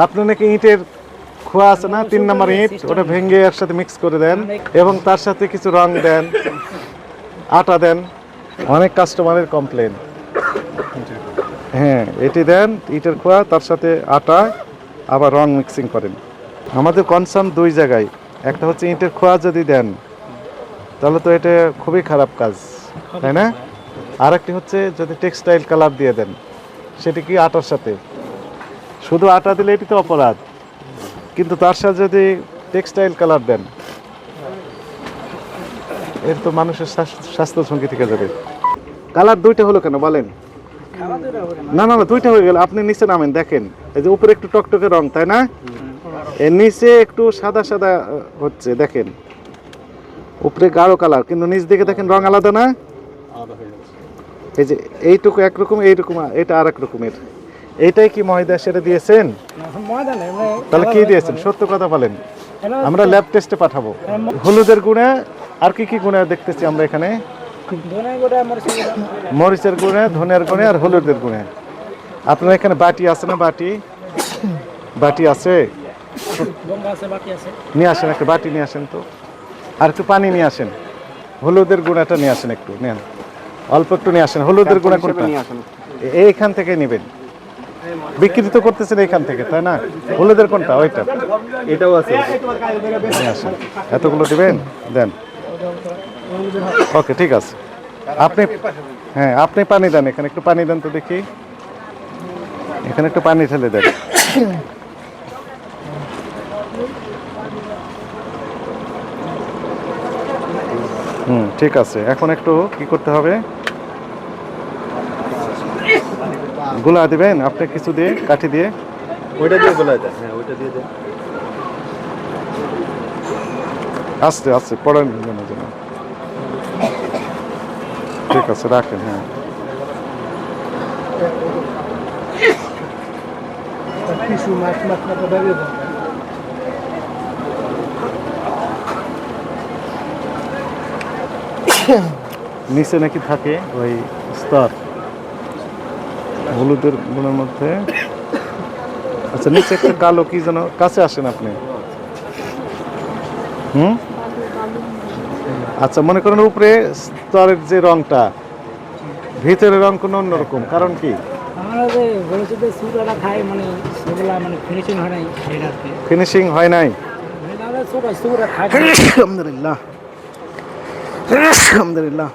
আপনি নাকি ইটের খোয়া আছে না? তিন নম্বর ইট, ওটা ভেঙে একসাথে মিক্স করে দেন এবং তার সাথে কিছু রং দেন, আটা দেন। অনেক কাস্টমারের কমপ্লেন হ্যাঁ এটি দেন, ইটের খোয়া, তার সাথে আটা, আবার রং মিক্সিং করেন। আমাদের কনসার্ন দুই জায়গায়। একটা হচ্ছে ইটের খোয়া যদি দেন, তাহলে তো এটা খুবই খারাপ কাজ, তাই না? আর একটি হচ্ছে যদি টেক্সটাইল কালার দিয়ে দেন, সেটি কি আটার সাথে? শুধু আটা দিলে এটি তো অপরাধ। কিন্তু তার সাথে যদি টেক্সটাইল কালার দেন এর তো মানুষের স্বাস্থ্য- ঝুঁকি থেকে যাবে। কালার দুইটা হলো কেন বলেন? না না না দুইটা হয়ে গেল। আপনি নিচে নামেন দেখেন। এই যে উপরে একটু টকটকে রং তাই না? এর নিচে একটু সাদা সাদা হচ্ছে দেখেন। উপরে গাঢ় কালার কিন্তু নিচ দিকে দেখেন রং আলাদা না? এই যে এইটুকু একরকম এইরকম এটা আর এক রকমের। এইটাই কি ময়দা? সেটা দিয়েছেন? মানে তাহলে কি দিয়েছেন? সত্য কথা বলেন। আমরা ল্যাব টেস্টে পাঠাবো। হলুদের গুণে আর কি কি গুণে দেখতেছি আমরা এখানে? মরিচের গুণে ধনের গুণে আর হলুদের গুণে আপনার এখানে বাটি আছে না বাটি? বাটি আছে? গঙ্গা আছে বাকি আছে। নিয়ে আসেন একটা বাটি নিয়ে আসেন তো। আর একটু পানি নিয়ে আসেন। হলুদের গুঁড়াটা নিয়ে আসেন একটু নেন। অল্প একটু নিয়ে আসেন। হলুদের গুঁড়া কোনটা? এইখান থেকে নেবেন। বিক্রি তো করতেছেন এখান থেকে তাই না? হলুদের কোনটা? ওইটা? এটাও আছে। এতগুলো দিবেন? দেন। ওকে ঠিক আছে। আপনি হ্যাঁ আপনি পানি দেন এখানে। একটু পানি দেন তো দেখি। এখানে একটু পানি ঢেলে দেন। হুম ঠিক আছে। এখন একটু কি করতে হবে? গুলা দিবেন আপনি কিছু দিয়ে কাঠি দিয়ে। ওইটা দিয়ে বলা দেন হ্যাঁ ওইটা দিয়ে দেন। আস্তে আস্তে পড়েন যেন যেন ঠিক আছে রাখেন হ্যাঁ। নিচে নাকি থাকে ওই স্তর। হলুদের গুণের মধ্যে। আচ্ছা নিচে একটা কালো কি যেন কাছে আসেন আপনি। হুম? আচ্ছা মনে করেন উপরে স্তরের যে রংটা ভিতরের রং কোনো অন্যরকম কারণ কি? খাই মানে সেগুলা মানে ফিনিশিং হয় নাই ফিনিশিং হয় মানে আলহামদুলিল্লাহ। আলহামদুলিল্লাহ।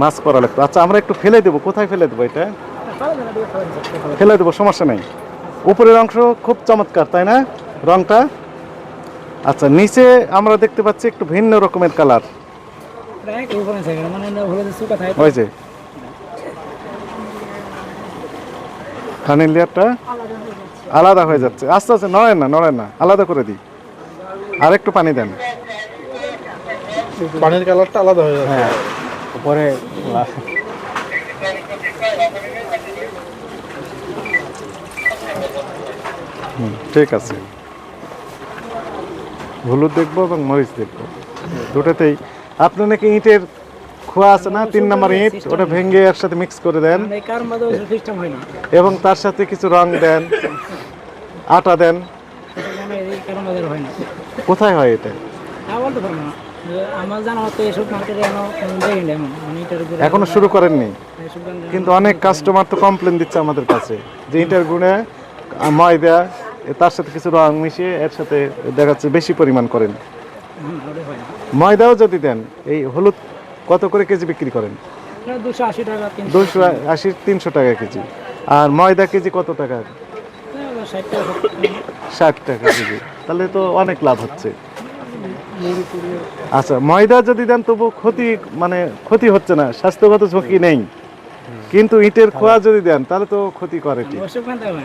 মাছ করা লাগতো। আচ্ছা আমরা একটু ফেলে দেবো। কোথায় ফেলে দেবো এটা? ফেলে দেবো সমস্যা নেই। উপরের অংশ খুব চমৎকার তাই না? রংটা? আচ্ছা নিচে আমরা দেখতে পাচ্ছি একটু ভিন্ন রকমের কালার। মানে ওই যে। লেয়ারটা আলাদা হয়ে যাচ্ছে। আস্তে আস্তে নড়েন না নড়েন না আলাদা করে দিই। আর একটু পানি দেন। পানির কালারটা আলাদা হয়ে যাচ্ছে। হ্যাঁ। উপরে ঠিক আছে। হলুদ দেখব এবং মরিচ দেখব। দুটাতেই। আপনি নাকি ইটের খোয়া আছে না? তিন নম্বর ইট ওটা ভেঙে একসাথে মিক্স করে দেন। এবং তার সাথে কিছু রং দেন আটা দেন। কোথায় হয় এটা? এখনও মানে এখনও শুরু করেননি। কিন্তু অনেক কাস্টমার তো কমপ্লেন দিচ্ছে আমাদের কাছে। যে ইটের গুণে ময়দা তার সাথে কিছু রং মিশিয়ে এর সাথে দেখা যাচ্ছে বেশি পরিমাণ করেন। ময়দাও যদি দেন এই হলুদ কত করে কেজি বিক্রি করেন? দুশো আশি টাকা তিনশো টাকা কেজি। আর ময়দা কেজি কত টাকা ষাট টাকা টাকা। ষাট টাকা কেজি। তাহলে তো অনেক লাভ হচ্ছে। আচ্ছা ময়দা যদি দেন তবু ক্ষতি মানে ক্ষতি হচ্ছে না স্বাস্থ্যগত ঝুঁকি নেই। কিন্তু ইটের খোয়া যদি দেন তাহলে তো ক্ষতি করে হয়।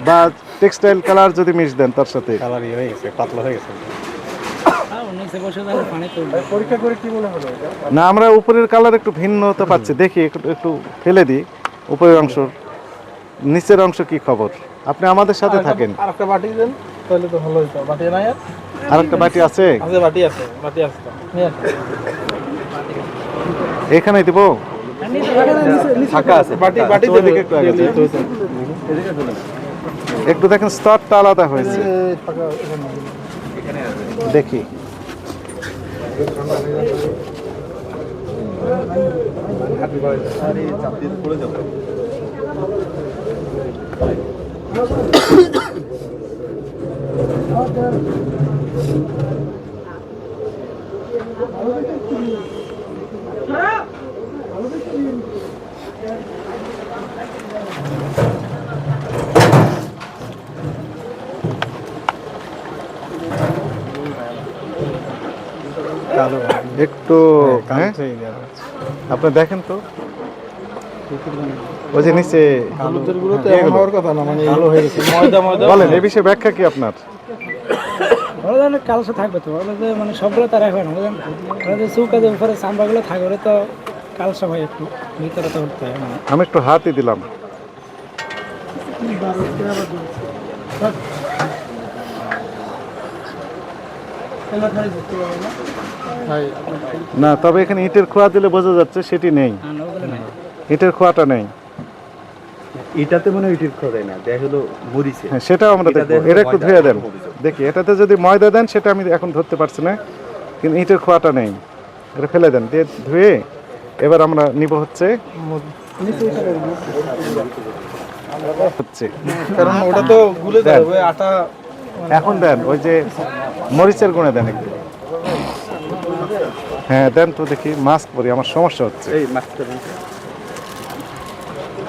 বা টেক্সটাইল কালার যদি মিশ দেন তার সাথে? কালার ইয়ে হয়ে গেছে পাতলা হয়ে গেছে। তাও নিচে বসে তাহলে পানি তুলবে পরীক্ষা করে কি মনে হলো না আমরা উপরের কালার একটু ভিন্নতা পাচ্ছি। দেখি একটু একটু ফেলে দিই। উপরের অংশ নিচের অংশ কি খবর? আপনি আমাদের সাথে থাকেন। আর একটা বাটি দেন তাহলে তো ভালো হতো বাটি নাই আর? আর একটা বাটি আছে? আছে বাটি আছে বাটি আছে। এখানে দিব? ফাঁকা আছে। একটু যান। একটু দেখেন স্তরটা আলাদা হয়েছে। দেখি। একটু হ্যাঁ আপনি দেখেন তো? ওই যে নিচে হলুদের গুঁড়ো তো হ্যাঁ, এমন হওয়ার কথা না মানে ভালো হয়ে গেছে। ময়দা ময়দা। বলেন এই বিষয়ে ব্যাখ্যা কি আপনার? ওরা যেন কালসে থাকবে তো ওরা যে মানে সবগুলো তারা হয় না ওরা যে চুকাযে উপরে চামড়াগুলো থাকে ওরা তো কালসা হয় একটু ভিতরে তো উঠতে হয় মানে আমি একটু হাতই দিলাম। না? তবে এখানে ইটের খোয়া দিলে বোঝা যাচ্ছে সেটি নেই। ইটের খোয়াটা নেই। এটাতে মনে হয় ইটির খোদাই না দেখ হলো মরিচে হ্যাঁ সেটাও আমরা দেখব। দেখো এটা একটু ধুয়ে দেন। দেখি এটাতে যদি ময়দা দেন সেটা আমি এখন ধরতে পারছি না কিন্তু ইটের খোয়াটা নেই। এটা ফেলে দেন দিয়ে ধুয়ে এবার আমরা নিব হচ্ছে হচ্ছে। কারণ ওটা তো গুলে দেন। যাবে আটা এখন দেন ওই যে মরিচের গুঁড়ে দেন একটু। হ্যাঁ দেন তো দেখি মাস্ক পরি আমার সমস্যা হচ্ছে। এই মাছটা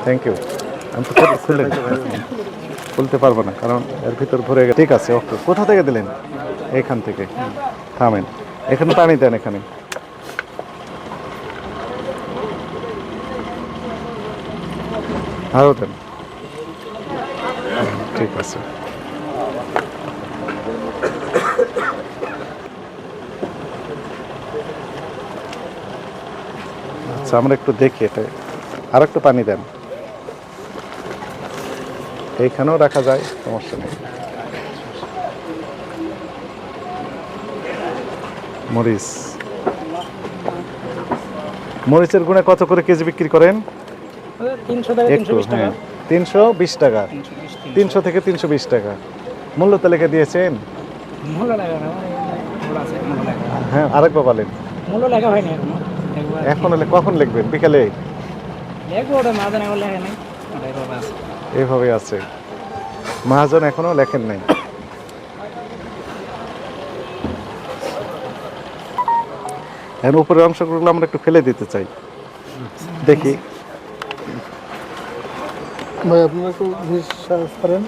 থ্যাংক ইউ আমি তো খুলে-। খুলতে পারব না কারণ এর ভিতর ভরে গেছে। ঠিক আছে ওকে। কোথা থেকে দিলেন? এইখান থেকে। থামেন। এখানে পানি দেন এখানে। আরও দেন। ঠিক আছে। আচ্ছা আমরা একটু দেখি এটা। আর একটু পানি দেন। এইখানেও রাখা যায় সমস্যা নেই। মরিচ। মরিচের গুণে কত করে কেজি বিক্রি করেন? একটু হ্যাঁ। তিনশো বিশ টাকা। তিনশো থেকে তিনশো বিশ টাকা। মূল্য তালিকা দিয়েছেন? হ্যাঁ আরেকবার বলেন। মূল্য লেখা হয়নি এখনও হলে কখন লিখবেন? বিকালে? এভাবে আছে। আছে। মহাজন এখনও লেখেন নাই। এখন উপরের অংশগুলো আমরা একটু ফেলে দিতে চাই। দেখি। ভাই আপনারা একটু বিশ্বাস করেন।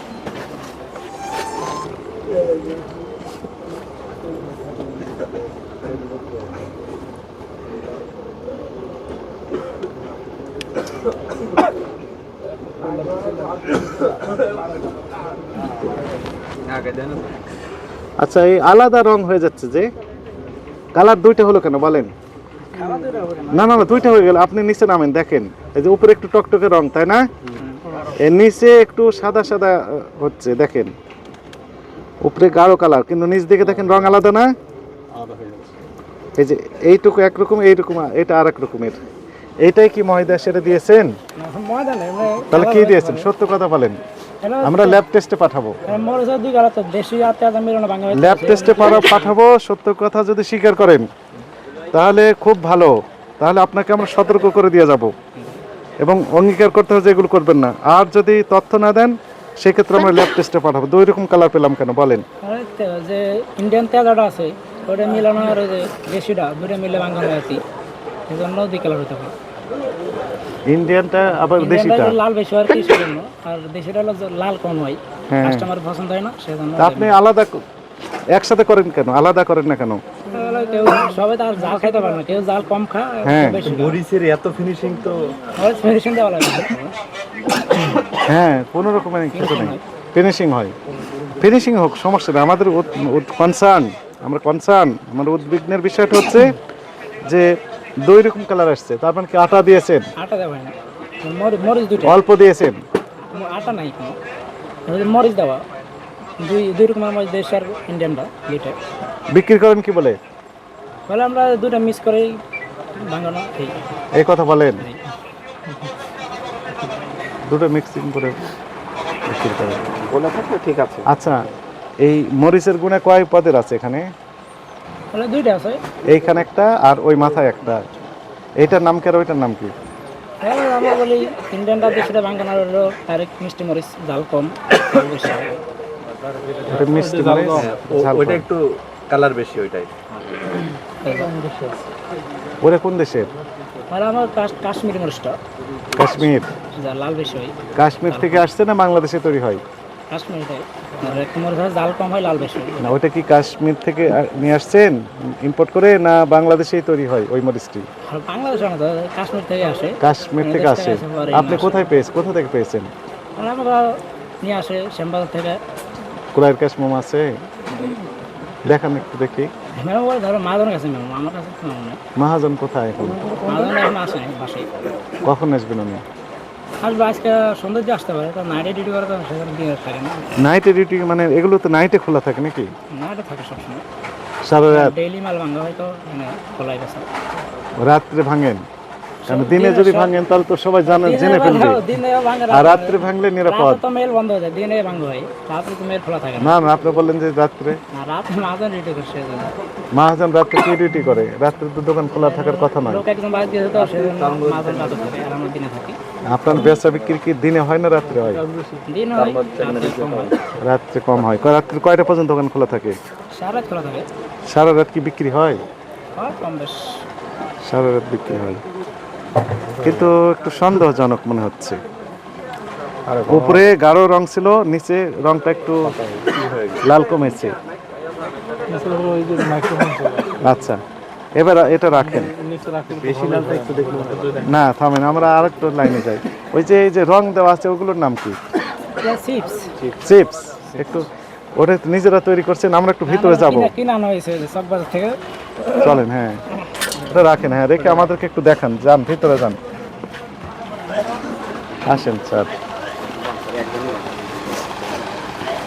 আচ্ছা এই আলাদা রং হয়ে যাচ্ছে যে। কালার দুইটা হলো কেন বলেন? না না না না দুইটা হয়ে গেল। আপনি নিচে নামেন দেখেন। এই যে উপরে একটু টকটকে রং তাই না? এর নিচে একটু সাদা সাদা হচ্ছে দেখেন। উপরে গাঢ় কালার কিন্তু নিচ দিকে দেখেন রং আলাদা না? এই যে এইটুকু একরকম এইরকম এটা আর এক রকমের। এইটাই কি ময়দা সেটা দিয়েছেন? তাহলে কি দিয়েছেন? সত্য কথা বলেন। আমরা ল্যাব টেস্টে পাঠাবো। ল্যাব টেস্টে পাঠাবো সত্য কথা যদি স্বীকার করেন তাহলে খুব ভালো। তাহলে আপনাকে আমরা সতর্ক করে দিয়ে যাব। এবং অঙ্গীকার করতে হবে যে এগুলো করবেন না। আর যদি তথ্য না দেন সেক্ষেত্রে আমরা ল্যাব টেস্টে পাঠাবো। দুই রকম কালার পেলাম কেন? বলেন। যে ইন্ডিয়ান আছে ওটা মিলানো আর দেশিটা দুটো মিলে আছে এই জন্য দুই কালার হতে পারে। ইন্ডিয়ানটা আবার দেশিটা? লাল বেশি হয় কি সেজন্য আর দেশিটা হলো লাল কম হয়। হ্যাঁ। কাস্টমার পছন্দ হয় না সেজন্য আপনি আলাদা একসাথে করেন কেন? আলাদা করেন না কেন? কেউ সবাই তো আর জাল খাইতে পারে না কেউ জাল কম খায় হ্যাঁ। বেশি মরিচের এত ফিনিশিং তো মেডিসিন দেওয়া লাগে। হ্যাঁ কোনো রকমের কিছু নেই। ফিনিশিং হয়। ফিনিশিং হোক সমস্যা নেই। আমাদের কনসার্ন আমরা কনসার্ন আমার উদ্বিগ্নের বিষয়টা হচ্ছে যে দুই রকম কালার আসছে। তার মানে কি আটা দিয়েছেন? আটা দেওয়া হয় না। মরিচ মরিচ দুটো অল্প দিয়েছেন? আটা নাই কোনো। মরিচ দেওয়া। দুই দুই রকমের মরিচ দেশ আর ইন্ডিয়ানটা দুইটা। বিক্রি করেন কি বলে? বলে আমরা দুটা মিক্স করে ভাঙানো এই এই কথা বলেন। দুটো মিক্সিং করে বিক্রি করে গোলা থাকলে ঠিক আছে। আচ্ছা এই মরিচের গুণে কয় পদের আছে এখানে? তাহলে দুইটা আছে। এইখানে একটা আর ওই মাথায় একটা এইটার নাম কি আর ওইটার নাম কি? হ্যাঁ আমরা বলি হলো ডাইরেক্ট মিষ্টি মরিচ জাল কম ওটা মিষ্টি মরিচ ঝাল ওইটা একটু কালার বেশি ওইটাই। ওরা কোন দেশের? আর আমার কাশ- কাশ্মীরি মরিচটা। কাশ্মীর। লাল বেশি হয়। কাশ্মীর থেকে আসছে না বাংলাদেশে তৈরি হয়? না ওইটা কি কাশ্মীর থেকে নিয়ে আসছেন? ইম্পোর্ট করে না বাংলাদেশেই তৈরি হয় ওই মরিচটি কাশ্মীর থেকে আসে। কাশ্মীর থেকে আপনি কোথায় পেয়েছেন কোথা থেকে পেয়েছেন? নিয়ে আসে শ্যামবাজার থেকে। কুলাইয়ের আছে? দেখান একটু দেখি। মহাজন কোথায় এখন? কখন আসবেন উনি? আসবে আজকে সৌন্দর্য আসতে পারে তো নাইটে ডিউটি করে তো সেখানে দিয়ে থাকে না। নাইটে ডিউটি মানে এগুলো তো নাইটে খোলা থাকে নাকি? নাইটে থাকে সবসময়। সারা রাত? ডেইলি মাল ভাঙা হয় তো মানে খোলাই গেছে রাত্রে ভাঙেন? কারণ দিনে যদি ভাঙেন তাহলে তো সবাই জানে জেনে ফেলবে। আর রাত্রে ভাঙলে নিরাপদ। তো মেল বন্ধ হয়ে যায় দিনে ভাঙ হয়। রাত্রে তো মেল খোলা থাকে না। না আপনি বললেন যে রাত্রে। না রাতে ডিউটি করছে এই মহাজন রাত্রে কি ডিউটি করে? রাত্রে তো দোকান খোলা থাকার কথা নয়। লোক একজন বাইরে দিয়েছে তো সেজন্য মাদন রাতে থাকে আর আমরা দিনে থাকি আপনার বেচা বিক্রি কি দিনে হয় না রাত্রে হয়? রাত্রে কম হয়। কয়- রাত্রে কয়টা পর্যন্ত দোকান খোলা থাকে? সারা রাত খোলা থাকে। সারা রাত কি বিক্রি হয়? হয় কম বেশ। সারা রাত বিক্রি হয়। কিন্তু একটু সন্দেহজনক মনে হচ্ছে। উপরে গাঢ় রং ছিল নিচে রংটা একটু লাল কমেছে। আচ্ছা। এবার এটা রাখেন। একটু না থামেন আমরা আর আরেকটু লাইনে যাই। ওই যে এই যে রং দেওয়া আছে ওগুলোর নাম কি? চিপস চিপস একটু ওটা নিজেরা তৈরি করছেন আমরা একটু ভিতরে যাব। চলেন হ্যাঁ। এটা রাখেন হ্যাঁ রেখে আমাদেরকে একটু দেখান যান ভিতরে যান। আসেন স্যার।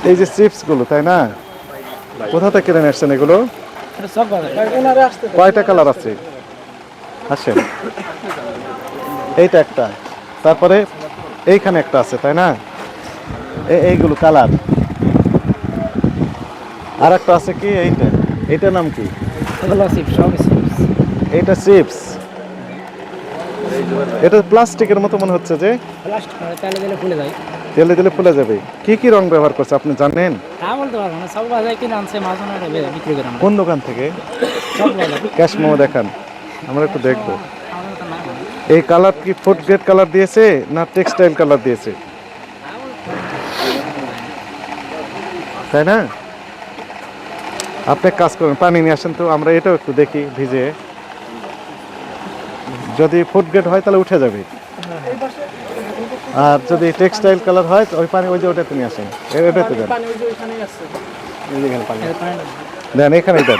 এই যে চিপসগুলো তাই না? কোথা থেকে কিনে আসছেন এগুলো? কয়টা কালার আছে? আসেন এইটা একটা। তারপরে এইখানে একটা আছে তাই না? এইগুলো কালার আর একটা আছে কি? এইটা। এইটার নাম কি? এগুলো চিপস এটা প্লাস্টিকের মতো মনে হচ্ছে যে প্লাস্টিক তেলে দিলে ফুলে তেলে ফুলে যাবে। কি কি রং ব্যবহার করছে আপনি জানেন? তা বলতে পারব না সব বাজারে কিনে আনছে মাছ বিক্রি করে কোন দোকান থেকে? ক্যাশ মোমো দেখান আমরা একটু দেখব। এই কালার কি ফুড গ্রেড কালার দিয়েছে না টেক্সটাইল কালার দিয়েছে? তাই না? আপনি কাজ করেন পানি নিয়ে আসেন তো আমরা এটাও একটু দেখি ভিজে যদি ফুড গ্রেড হয় তাহলে উঠে যাবে। আর যদি টেক্সটাইল কালার হয় তো ওই পানি ওই যে ওটাতে নিয়ে আসেন। এটাতে দেন। পানি ওই যে ওইখানেই আসছে দেন এখানেই দেন।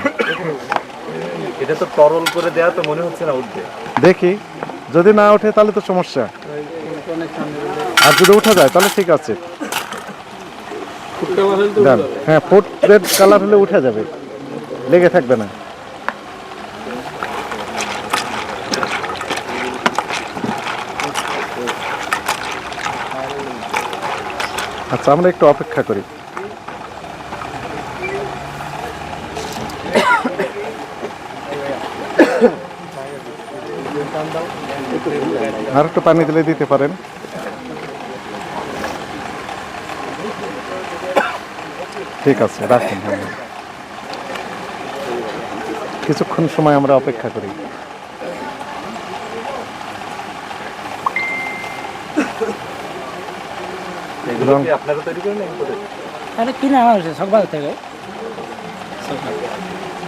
এটা তো তরল করে দেয়া তো মনে হচ্ছে না উঠবে। দেখি। যদি না ওঠে তাহলে তো সমস্যা। আর যদি উঠা যায় তাহলে ঠিক আছে। হ্যাঁ ফুড রেড কালার হলে উঠে যাবে। লেগে থাকবে না। আচ্ছা আমরা একটু অপেক্ষা করি। আর একটু পানি দিলে দিতে পারেন। ঠিক আছে, রাখুন। কিছুক্ষণ সময় আমরা অপেক্ষা করি। এগুলো কি আপনারা তৈরি করেন আরে কিনে আনা হয়েছে থেকে।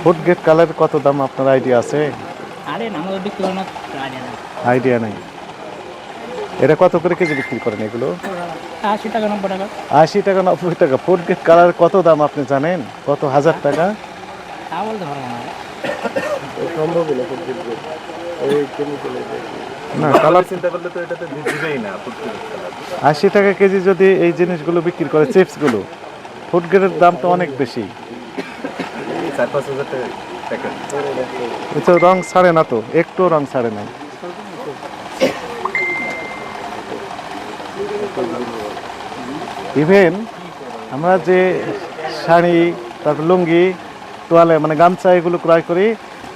ফুড গেট কালার কত দাম? আপনার আইডিয়া আছে? আরে না আমাদের বিক্রি করে আইডিয়া নেই। আইডিয়া নাই। এটা কত করে কেজি বিক্রি করেন এগুলো? আশি টাকা নব্বই টাকা। আশি টাকা নব্বই টাকা। ফুড গেট কালার কত দাম আপনি জানেন? কত হাজার টাকা? তা বলতে পারব না। না কালার চিন্তা করলে তো এটাতে না আশি টাকা কেজি যদি এই জিনিসগুলো বিক্রি করে চিপসগুলো ফুড গ্রেডের দাম তো অনেক বেশি। চার পাঁচ হাজার টাকা রং ছাড়ে না তো একটু রং ছাড়ে নাই। ইভেন আমরা যে শাড়ি তারপর লুঙ্গি তোয়ালে মানে গামছা এগুলো ক্রয় করি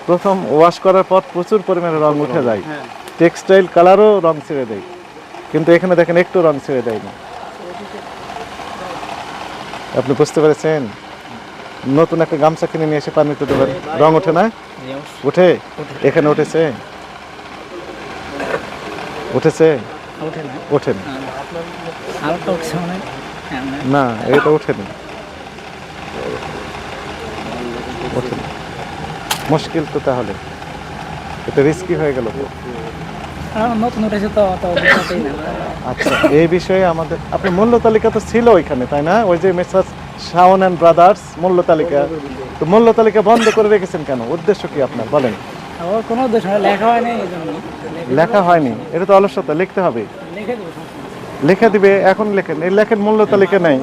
প্রথম ওয়াশ করার পর প্রচুর পরিমাণে রং উঠে যায়। টেক্সটাইল কালারও রং ছেড়ে দেয়। কিন্তু এখানে দেখেন একটু রং ছেড়ে দেয় না আপনি বুঝতে পেরেছেন? নতুন একটা গামছা কিনে নিয়ে এসে পানি পানিতে দেবেন। রং ওঠে না? উঠে এখানে উঠেছে? উঠেছে? ওঠেনি উঠছে মানে? হ্যাঁ, না এটা ওঠেনি মুশকিল তো তাহলে। এটা রিস্কি হয়ে গেল তো? নতুন উঠেছে তো অত অভিজ্ঞতাই না। আচ্ছা এই বিষয়ে আমাদের আপনার মূল্য তালিকা তো ছিল ওইখানে তাই না? ওই যে মেসার্স শাওন অ্যান্ড ব্রাদার্স মূল্য তালিকা। তো মূল্য তালিকা বন্ধ করে রেখেছেন কেন? উদ্দেশ্য কি আপনার? বলেন। কোনো উদ্দেশ্য লেখা হয় না এই জন্য। লেখা হয়নি এটা তো অলসতা লিখতে হবে। লিখে দিবে এখন লেখেন। এই লেখেন মূল্য তালিকা নেই।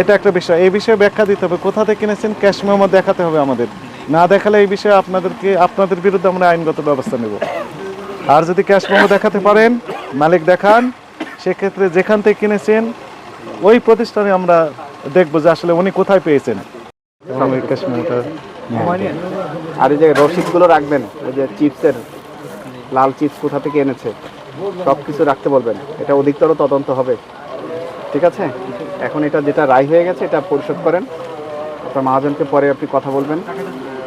এটা একটা বিষয়। এই বিষয়ে ব্যাখ্যা দিতে হবে। কোথা থেকে কিনেছেন? ক্যাশ মেমো দেখাতে হবে আমাদের। না দেখালে এই বিষয়ে আপনাদেরকে, আপনাদের বিরুদ্ধে আমরা আইনগত ব্যবস্থা নেব। আর যদি ক্যাশ মেমো দেখাতে পারেন, মালিক দেখান, সেক্ষেত্রে যেখান থেকে কিনেছেন, ওই প্রতিষ্ঠানে আমরা দেখব যে আসলে উনি কোথায় পেয়েছেন। আর এই যে রসিদগুলো রাখবেন ওই যে চিপসের লাল চিপস কোথা থেকে এনেছে সব কিছু রাখতে বলবেন। এটা অধিকতর তদন্ত হবে। ঠিক আছে? এখন এটা যেটা রায় হয়ে গেছে, এটা পরিশোধ করেন। আপনার মহাজনকে পরে আপনি কথা বলবেন।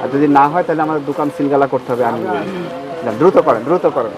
আর যদি না হয়, তাহলে আমাদের দোকান সিলগালা করতে হবে আমি দ্রুত করেন দ্রুত করেন।